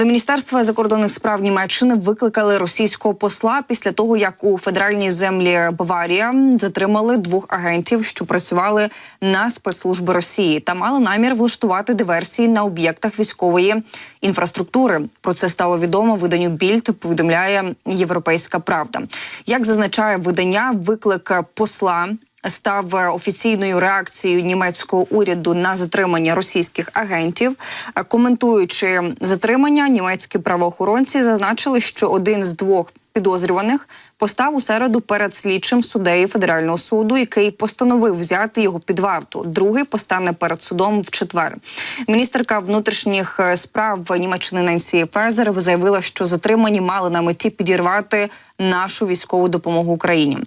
До міністерства закордонних справ Німеччини викликали російського посла після того, як у федеральній землі Баварія затримали двох агентів, що працювали на спецслужби Росії та мали намір влаштувати диверсії на об'єктах військової інфраструктури. Про це стало відомо виданню Більд. Повідомляє Європейська Правда. Як зазначає видання, виклик посла став офіційною реакцією німецького уряду на затримання російських агентів. Е, Коментуючи затримання, німецькі правоохоронці зазначили, що один з двох підозрюваних постав у середу перед слідчим суддею федерального суду, який постановив взяти його під варту. Другий постане перед судом в четвер. Міністерка внутрішніх е, справ Німеччини Ненсі Фезер заявила, що затримані мали на меті підірвати нашу військову допомогу Україні.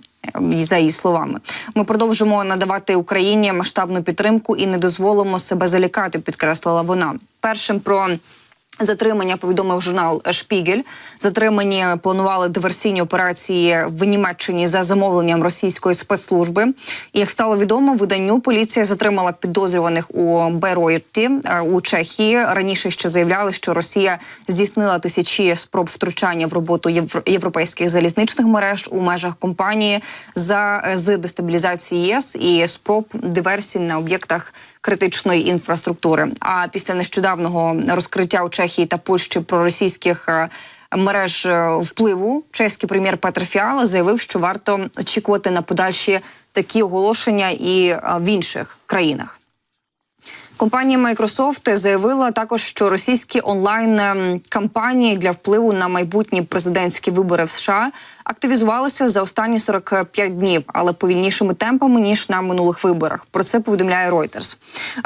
За її словами, ми продовжимо надавати Україні масштабну підтримку і не дозволимо себе залякати. Підкреслила вона. Першим про Затримання повідомив журнал Шпігель. Затримані планували диверсійні операції в Німеччині за замовленням російської спецслужби. І як стало відомо, виданню поліція затримала підозрюваних у Беройті е, у Чехії. Раніше ще заявляли, що Росія здійснила тисячі спроб втручання в роботу євро- європейських залізничних мереж у межах компанії за з дестабілізації ЄС і спроб диверсій на об'єктах критичної інфраструктури. А після нещодавнього розкриття у Чехії та Польщі проросійських е, мереж е, впливу, чеський прем'єр Петр Фіала заявив, що варто очікувати на подальші такі оголошення і е, в інших країнах. Компанія Microsoft заявила також, що російські онлайн ем, кампанії для впливу на майбутні президентські вибори в США активізувалися за останні 45 днів, але повільнішими темпами ніж на минулих виборах. Про це повідомляє Reuters.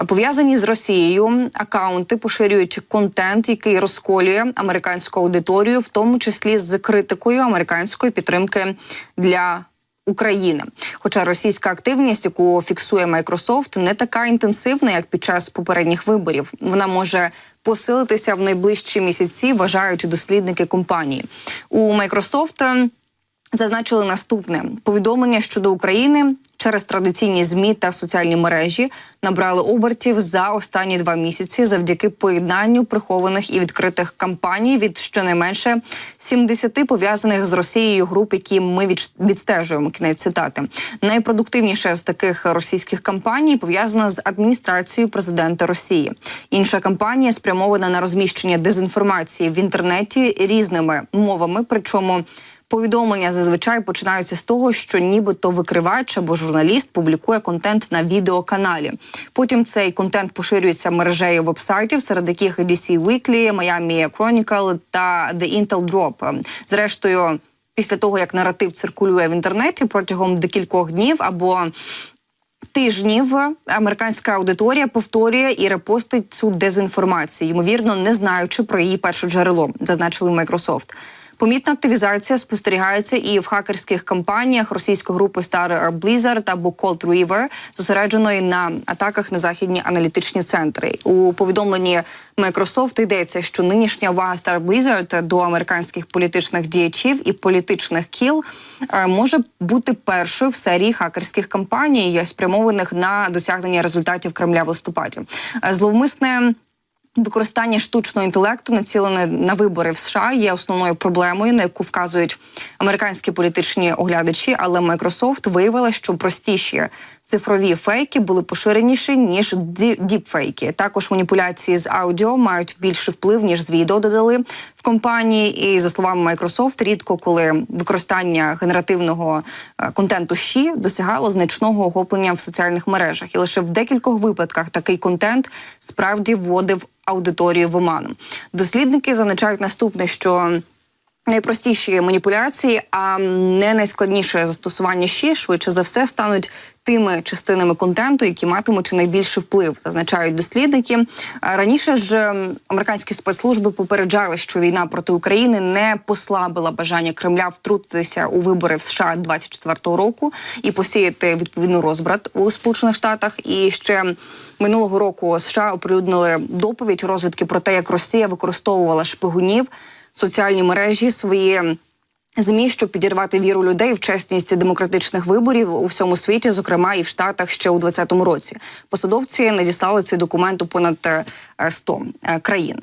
Пов'язані з Росією акаунти поширюють контент, який розколює американську аудиторію, в тому числі з критикою американської підтримки для України. Хоча російська активність, яку фіксує Microsoft, не така інтенсивна, як під час попередніх виборів. Вона може посилитися в найближчі місяці, вважають дослідники компанії. У Microsoft е, зазначили наступне повідомлення щодо України через традиційні змі та соціальні мережі набрали обертів за останні два місяці завдяки поєднанню прихованих і відкритих кампаній від щонайменше 70 пов'язаних з Росією груп, які ми відстежуємо. Кінець цитати найпродуктивніша з таких російських кампаній пов'язана з адміністрацією президента Росії. Інша кампанія спрямована на розміщення дезінформації в інтернеті різними мовами, причому. Повідомлення зазвичай починаються з того, що нібито викривач або журналіст публікує контент на відеоканалі. Потім цей контент поширюється мережею вебсайтів, серед яких DC Weekly, Miami Chronicle та The Intel Drop. Зрештою, після того як наратив циркулює в інтернеті протягом декількох днів або тижнів американська аудиторія повторює і репостить цю дезінформацію, ймовірно, не знаючи про її перше джерело, зазначили Microsoft. Помітна активізація спостерігається і в хакерських кампаніях російської групи Star Blizzard або Cold River, зосередженої на атаках на західні аналітичні центри. У повідомленні Microsoft йдеться, що нинішня увага Star Blizzard до американських політичних діячів і політичних кіл е, може бути першою в серії хакерських кампаній, спрямованих на досягнення результатів Кремля в листопаді. Е, Зловмисне. Використання штучного інтелекту, націлене на вибори в США, є основною проблемою, на яку вказують американські політичні оглядачі. Але Microsoft виявила, що простіші цифрові фейки були поширеніші ніж ді- діпфейки. Також маніпуляції з аудіо мають більший вплив ніж з відео додали в компанії. І за словами Microsoft, рідко коли використання генеративного е, контенту щі досягало значного охоплення в соціальних мережах, і лише в декількох випадках такий контент справді вводив аудиторію в оману. Дослідники зазначають наступне, що найпростіші маніпуляції, а не найскладніше застосування ще швидше за все стануть тими частинами контенту, які матимуть найбільший вплив, зазначають дослідники. Раніше ж американські спецслужби попереджали, що війна проти України не послабила бажання Кремля втрутитися у вибори в США 24-го року і посіяти відповідну розбрат у Сполучених Штатах. І ще минулого року США оприлюднили доповідь розвідки про те, як Росія використовувала шпигунів соціальні мережі свої. ЗМІ, щоб підірвати віру людей в чесність демократичних виборів у всьому світі, зокрема і в Штатах ще у 2020 році. Посадовці надіслали цей документ у понад е, 100 е, країн.